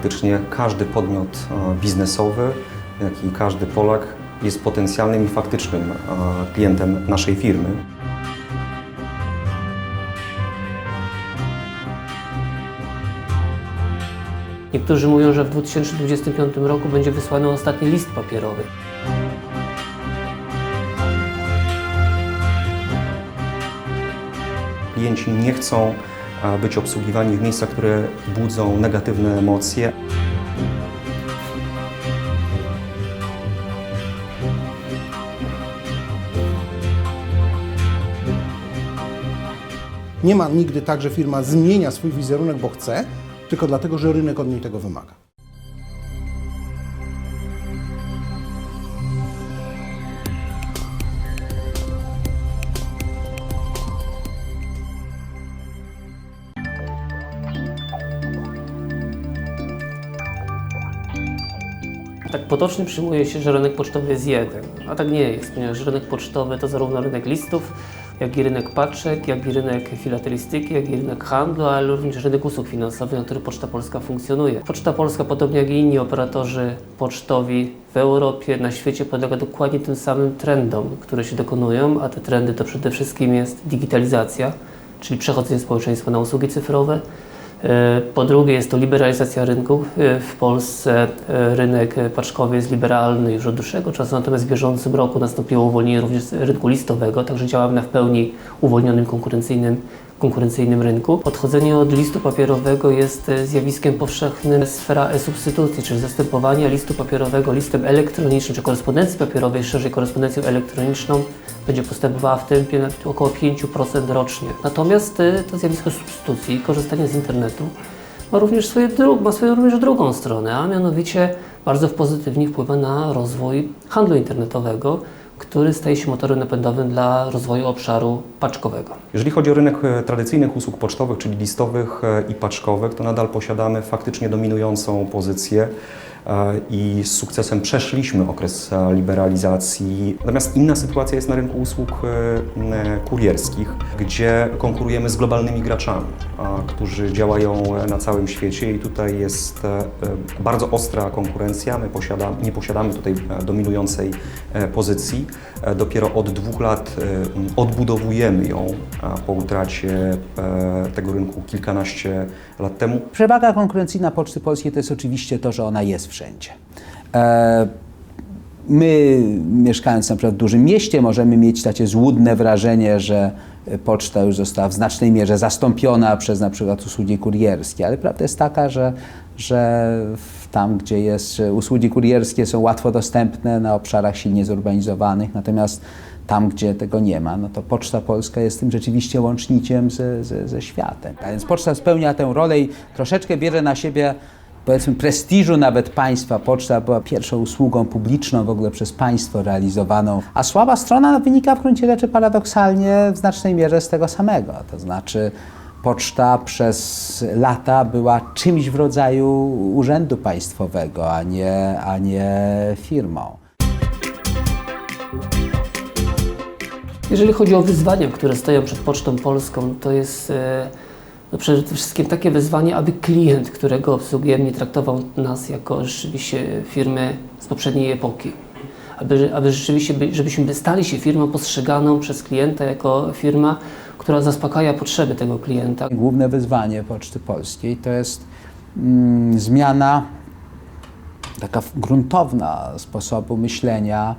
Praktycznie każdy podmiot e, biznesowy, jak i każdy Polak jest potencjalnym i faktycznym e, klientem naszej firmy. Niektórzy mówią, że w 2025 roku będzie wysłany ostatni list papierowy. Klienci nie chcą być obsługiwani w miejscach, które budzą negatywne emocje. Nie ma nigdy tak, że firma zmienia swój wizerunek, bo chce, tylko dlatego, że rynek od niej tego wymaga. Potocznie przyjmuje się, że rynek pocztowy jest jeden, a tak nie jest, ponieważ rynek pocztowy to zarówno rynek listów, jak i rynek paczek, jak i rynek filatelistyki, jak i rynek handlu, ale również rynek usług finansowych, na którym Poczta Polska funkcjonuje. Poczta Polska, podobnie jak i inni operatorzy pocztowi w Europie, na świecie, podlega dokładnie tym samym trendom, które się dokonują, a te trendy to przede wszystkim jest digitalizacja, czyli przechodzenie społeczeństwa na usługi cyfrowe, Po drugie jest to liberalizacja rynku. E, W Polsce e, rynek e, paczkowy jest liberalny już od dłuższego czasu, natomiast w bieżącym roku nastąpiło uwolnienie również rynku listowego, także działamy na w pełni uwolnionym konkurencyjnym, konkurencyjnym rynku. Odchodzenie od listu papierowego jest e, zjawiskiem powszechnym. Sfera e-substytucji, czyli zastępowania listu papierowego listem elektronicznym, czy korespondencji papierowej, szerzej korespondencją elektroniczną, będzie postępowała w tempie około 5% rocznie. Natomiast e, to zjawisko substytucji, korzystania z internetu ma również swoje, ma swoją również drugą stronę, a mianowicie bardzo pozytywnie wpływa na rozwój handlu internetowego, który staje się motorem napędowym dla rozwoju obszaru paczkowego. Jeżeli chodzi o rynek e, tradycyjnych usług pocztowych, czyli listowych e, i paczkowych, to nadal posiadamy faktycznie dominującą pozycję i z sukcesem przeszliśmy okres e, liberalizacji. Natomiast inna sytuacja jest na rynku usług e, kurierskich, gdzie konkurujemy z globalnymi graczami, którzy działają e, na całym świecie i tutaj jest e, e, bardzo ostra konkurencja. My posiada, nie posiadamy tutaj e, dominującej e, pozycji. E, Dopiero od dwóch lat e, odbudowujemy ją po utracie e, tego rynku kilkanaście lat temu. Przewaga konkurencyjna Poczty Polskiej to jest oczywiście to, że ona jest wszędzie. E, My, mieszkając na przykład w dużym mieście, możemy mieć takie złudne wrażenie, że poczta już została w znacznej mierze zastąpiona przez na przykład usługi kurierskie, ale prawda jest taka, że, że tam, gdzie jest, usługi kurierskie są łatwo dostępne na obszarach silnie zurbanizowanych, natomiast tam, gdzie tego nie ma, no to Poczta Polska jest tym rzeczywiście łączniciem ze, ze, ze światem. A więc Poczta spełnia tę rolę i troszeczkę bierze na siebie powiedzmy prestiżu nawet państwa. Poczta była pierwszą usługą publiczną w ogóle przez państwo realizowaną, a słaba strona wynika w gruncie rzeczy paradoksalnie w znacznej mierze z tego samego. To znaczy poczta przez lata była czymś w rodzaju urzędu państwowego, a nie, a nie firmą. Jeżeli chodzi o wyzwania, które stoją przed Pocztą Polską, to jest e, no przede wszystkim takie wyzwanie, aby klient, którego obsługujemy, nie traktował nas jako rzeczywiście firmy z poprzedniej epoki. Aby, aby rzeczywiście, by, żebyśmy stali się firmą postrzeganą przez klienta jako firma, która zaspokaja potrzeby tego klienta. Główne wyzwanie Poczty Polskiej to jest mm, zmiana taka gruntowna sposobu myślenia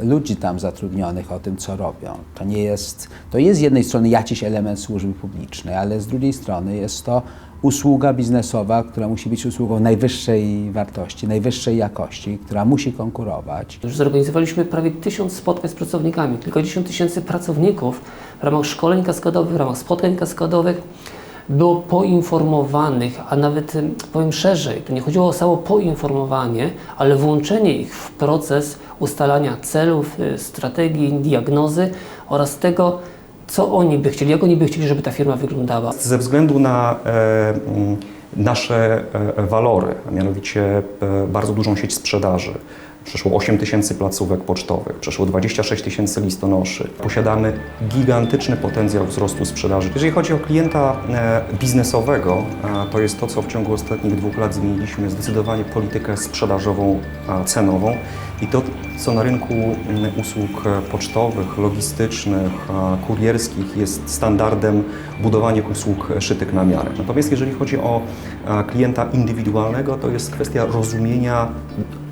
ludzi tam zatrudnionych o tym, co robią. To nie jest, to jest z jednej strony jakiś element służby publicznej, ale z drugiej strony jest to usługa biznesowa, która musi być usługą najwyższej wartości, najwyższej jakości, która musi konkurować. Już zorganizowaliśmy prawie tysiąc spotkań z pracownikami, tylko 10 tysięcy pracowników w ramach szkoleń kaskadowych, w ramach spotkań kaskadowych było poinformowanych, a nawet em, powiem szerzej, to nie chodziło o samo poinformowanie, ale włączenie ich w proces ustalania celów, y, strategii, diagnozy oraz tego, co oni by chcieli, jak oni by chcieli, żeby ta firma wyglądała. Ze względu na e, nasze e, walory, a mianowicie e, bardzo dużą sieć sprzedaży, Przeszło 8 tysięcy placówek pocztowych, przeszło 26 tysięcy listonoszy. Posiadamy gigantyczny potencjał wzrostu sprzedaży. Jeżeli chodzi o klienta e, biznesowego, e, to jest to, co w ciągu ostatnich dwóch lat zmieniliśmy, zdecydowanie politykę sprzedażową, e, cenową i to, co na rynku usług pocztowych, logistycznych, kurierskich jest standardem budowanie usług szytych na miarę. Natomiast jeżeli chodzi o klienta indywidualnego, to jest kwestia rozumienia,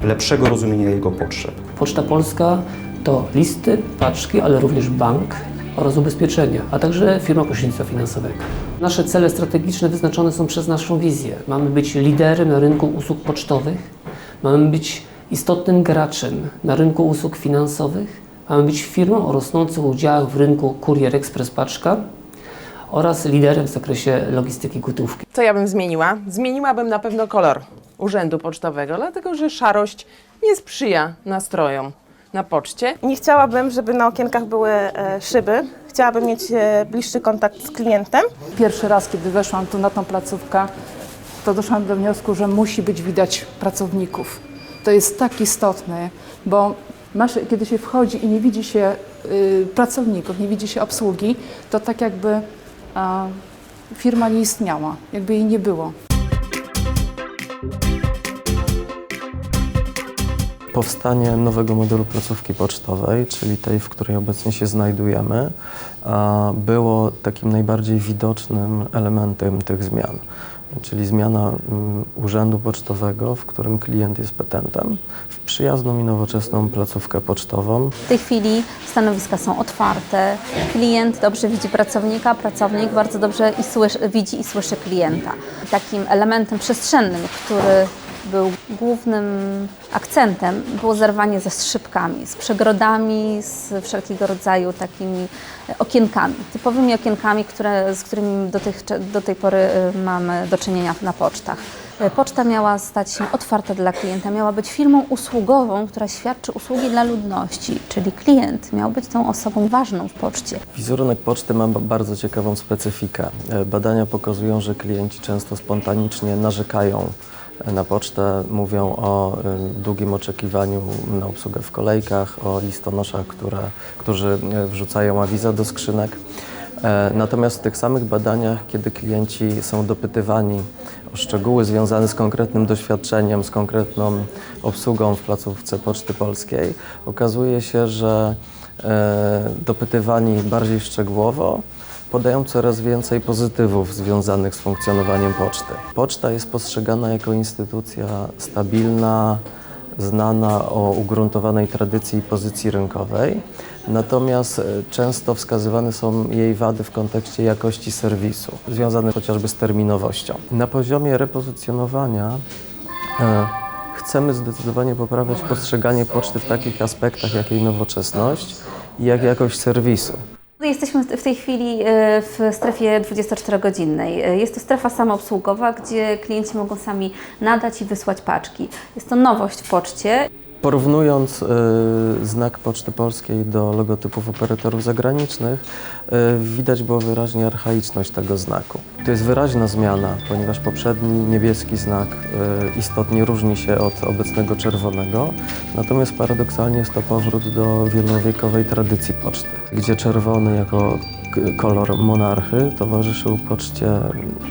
lepszego rozumienia jego potrzeb. Poczta Polska to listy, paczki, ale również bank oraz ubezpieczenia, a także firma pośrednictwa finansowego. Nasze cele strategiczne wyznaczone są przez naszą wizję. Mamy być liderem na rynku usług pocztowych, mamy być istotnym graczem na rynku usług finansowych, mamy być firmą o rosnących udziałach w rynku Kurier Express Paczka oraz liderem w zakresie logistyki gotówki. Co ja bym zmieniła? Zmieniłabym na pewno kolor urzędu pocztowego, dlatego że szarość nie sprzyja nastrojom na poczcie. Nie chciałabym, żeby na okienkach były e, szyby. Chciałabym mieć e, bliższy kontakt z klientem. Pierwszy raz, kiedy weszłam tu na tą placówkę, to doszłam do wniosku, że musi być widać pracowników. To jest tak istotne, bo masz, kiedy się wchodzi i nie widzi się y, pracowników, nie widzi się obsługi, to tak jakby a, firma nie istniała, jakby jej nie było. Powstanie nowego modelu placówki pocztowej, czyli tej, w której obecnie się znajdujemy, było takim najbardziej widocznym elementem tych zmian. Czyli zmiana mm, urzędu pocztowego, w którym klient jest petentem, w przyjazną i nowoczesną placówkę pocztową, W tej chwili stanowiska są otwarte, klient dobrze widzi pracownika, pracownik bardzo dobrze i słyszy, widzi i słyszy klienta. Takim elementem przestrzennym, który był głównym akcentem, było zerwanie ze szybkami, z przegrodami, z wszelkiego rodzaju takimi okienkami, typowymi okienkami, które, z którymi do, tych, do tej pory y, mamy do czynienia na pocztach. Y, Poczta miała stać się otwarta dla klienta, miała być firmą usługową, która świadczy usługi dla ludności, czyli klient miał być tą osobą ważną w poczcie. Wizerunek poczty ma ba- bardzo ciekawą specyfikę. E, Badania pokazują, że klienci często spontanicznie narzekają na pocztę, mówią o e, długim oczekiwaniu na obsługę w kolejkach, o listonoszach, które, którzy e, wrzucają awiza do skrzynek. E, Natomiast w tych samych badaniach, kiedy klienci są dopytywani o szczegóły związane z konkretnym doświadczeniem, z konkretną obsługą w placówce Poczty Polskiej, okazuje się, że e, dopytywani bardziej szczegółowo podają coraz więcej pozytywów związanych z funkcjonowaniem poczty. Poczta jest postrzegana jako instytucja stabilna, znana o ugruntowanej tradycji i pozycji rynkowej, natomiast e, często wskazywane są jej wady w kontekście jakości serwisu, związane chociażby z terminowością. Na poziomie repozycjonowania e, chcemy zdecydowanie poprawiać postrzeganie poczty w takich aspektach, jak jej nowoczesność i jak jakość serwisu. Jesteśmy w tej chwili e, w strefie 24-godzinnej. E, Jest to strefa samoobsługowa, gdzie klienci mogą sami nadać i wysłać paczki. Jest to nowość w poczcie. Porównując y, znak Poczty Polskiej do logotypów operatorów zagranicznych, y, widać było wyraźnie archaiczność tego znaku. To jest wyraźna zmiana, ponieważ poprzedni niebieski znak y, istotnie różni się od obecnego czerwonego, natomiast paradoksalnie jest to powrót do wielowiekowej tradycji poczty, gdzie czerwony jako kolor monarchy towarzyszył poczcie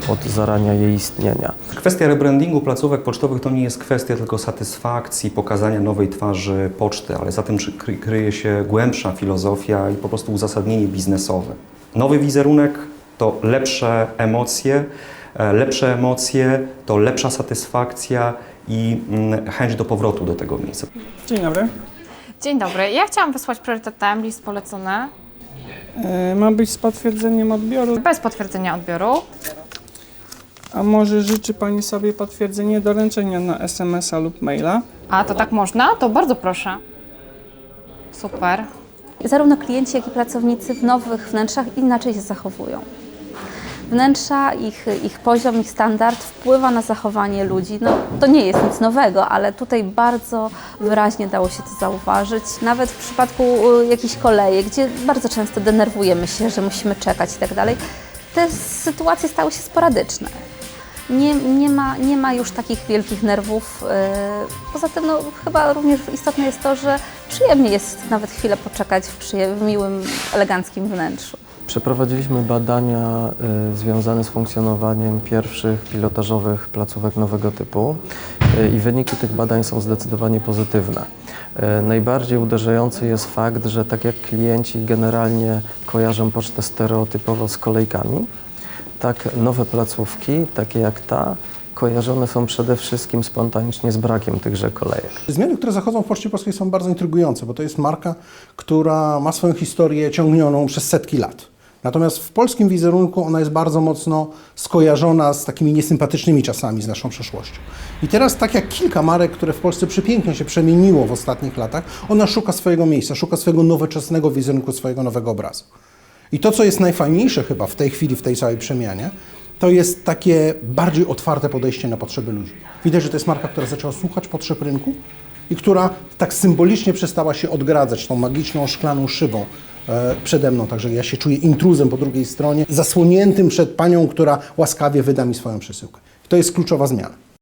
od zarania jej istnienia. Kwestia rebrandingu placówek pocztowych to nie jest kwestia tylko satysfakcji, pokazania nowej twarzy poczty, ale za tym kry- kry- kryje się głębsza filozofia i po prostu uzasadnienie biznesowe. Nowy wizerunek to lepsze emocje, e, lepsze emocje to lepsza satysfakcja i mm, chęć do powrotu do tego miejsca. Dzień dobry. Dzień dobry. Ja chciałam wysłać priorytetem list polecony ma być z potwierdzeniem odbioru. bez potwierdzenia odbioru. A może życzy Pani sobie potwierdzenie doręczenia na SMS-a lub maila? A to tak można? To bardzo proszę. Super. Zarówno klienci, jak i pracownicy w nowych wnętrzach inaczej się zachowują. Wnętrza, ich, ich poziom, ich standard wpływa na zachowanie ludzi. No, to nie jest nic nowego, ale tutaj bardzo wyraźnie dało się to zauważyć. Nawet w przypadku y, jakichś kolejek, gdzie bardzo często denerwujemy się, że musimy czekać i tak dalej, te sytuacje stały się sporadyczne. nie, nie, ma, nie ma już takich wielkich nerwów. y, Poza tym no, chyba również istotne jest to, że przyjemnie jest nawet chwilę poczekać w, w miłym, eleganckim wnętrzu. Przeprowadziliśmy badania y, związane z funkcjonowaniem pierwszych pilotażowych placówek nowego typu y, i wyniki tych badań są zdecydowanie pozytywne. Y, najbardziej uderzający jest fakt, że tak jak klienci generalnie kojarzą pocztę stereotypowo z kolejkami, tak nowe placówki, takie jak ta, kojarzone są przede wszystkim spontanicznie z brakiem tychże kolejek. Zmiany, które zachodzą w Poczcie Polskiej są bardzo intrygujące, bo to jest marka, która ma swoją historię ciągnioną przez setki lat. Natomiast w polskim wizerunku ona jest bardzo mocno skojarzona z takimi niesympatycznymi czasami, z naszą przeszłością. I teraz, tak jak kilka marek, które w Polsce przepięknie się przemieniło w ostatnich latach, ona szuka swojego miejsca, szuka swojego nowoczesnego wizerunku, swojego nowego obrazu. I to, co jest najfajniejsze chyba w tej chwili, w tej całej przemianie, to jest takie bardziej otwarte podejście na potrzeby ludzi. Widać, że to jest marka, która zaczęła słuchać potrzeb rynku i która tak symbolicznie przestała się odgradzać tą magiczną szklaną szybą e, przede mną. Także ja się czuję intruzem po drugiej stronie, zasłoniętym przed panią, która łaskawie wyda mi swoją przesyłkę. To jest kluczowa zmiana.